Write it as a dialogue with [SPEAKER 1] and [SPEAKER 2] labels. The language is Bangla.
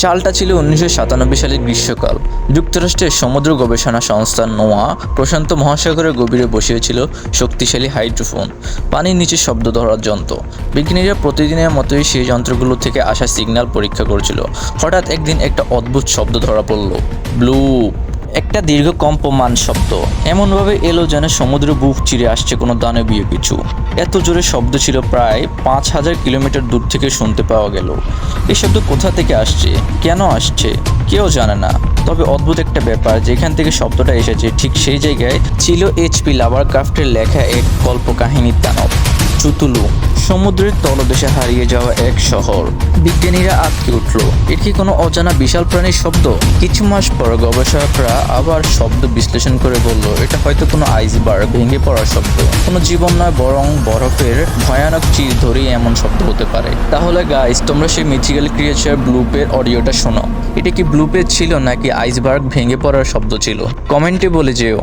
[SPEAKER 1] সালটা ছিল উনিশশো সাতানব্বই সালের গ্রীষ্মকাল। যুক্তরাষ্ট্রের সমুদ্র গবেষণা সংস্থা নোয়া প্রশান্ত মহাসাগরের গভীরে বসিয়েছিল শক্তিশালী হাইড্রোফোন, পানির নিচে শব্দ ধরার যন্ত্র। বিজ্ঞানীরা প্রতিদিনের মতোই সেই যন্ত্রগুলো থেকে আসা সিগন্যাল পরীক্ষা করছিল। হঠাৎ একদিন একটা অদ্ভুত শব্দ ধরা পড়ল। ব্লু। একটা দীর্ঘ কম্পমান শব্দ। এমনভাবে এলো যেন সমুদ্র বুক চিরে আসছে কোনো দানবীয় কিছু। এত জোরে শব্দ ছিল প্রায় পাঁচ হাজার কিলোমিটার দূর থেকে শুনতে পাওয়া গেল। এই শব্দ কোথা থেকে আসছে? কেন আসছে? কেউ জানে না। তবে অদ্ভুত একটা ব্যাপার, যেখান থেকে শব্দটা এসেছে, ঠিক সেই জায়গায় ছিল এইচপি লাভার ক্রাফটের লেখা এক কল্পকাহিনীর দানব, চুতুলু। সমুদ্রের তলদেশে হারিয়ে যাওয়া এক শহর। বিজ্ঞানীরা আটকে উঠল। এর কি কোনো অজানা বিশাল প্রাণীর শব্দ? কিছু মাস পর গবেষকরা আবার শব্দ বিশ্লেষণ করে বলল, এটা হয়তো কোনো আইসবার্গ ভেঙে পড়ার শব্দ। কোনো জীবন নয়, বরং বরফের ভয়ানক চির ধরেই এমন শব্দ হতে পারে। তাহলে গাইস তোমরা সেই মিথিক্যাল ক্রিয়েচার ব্লুপের অডিওটা শোনো। এটা কি ব্লুপের ছিল নাকি আইসবার্গ ভেঙে পড়ার শব্দ ছিল? কমেন্টে বলে যেও।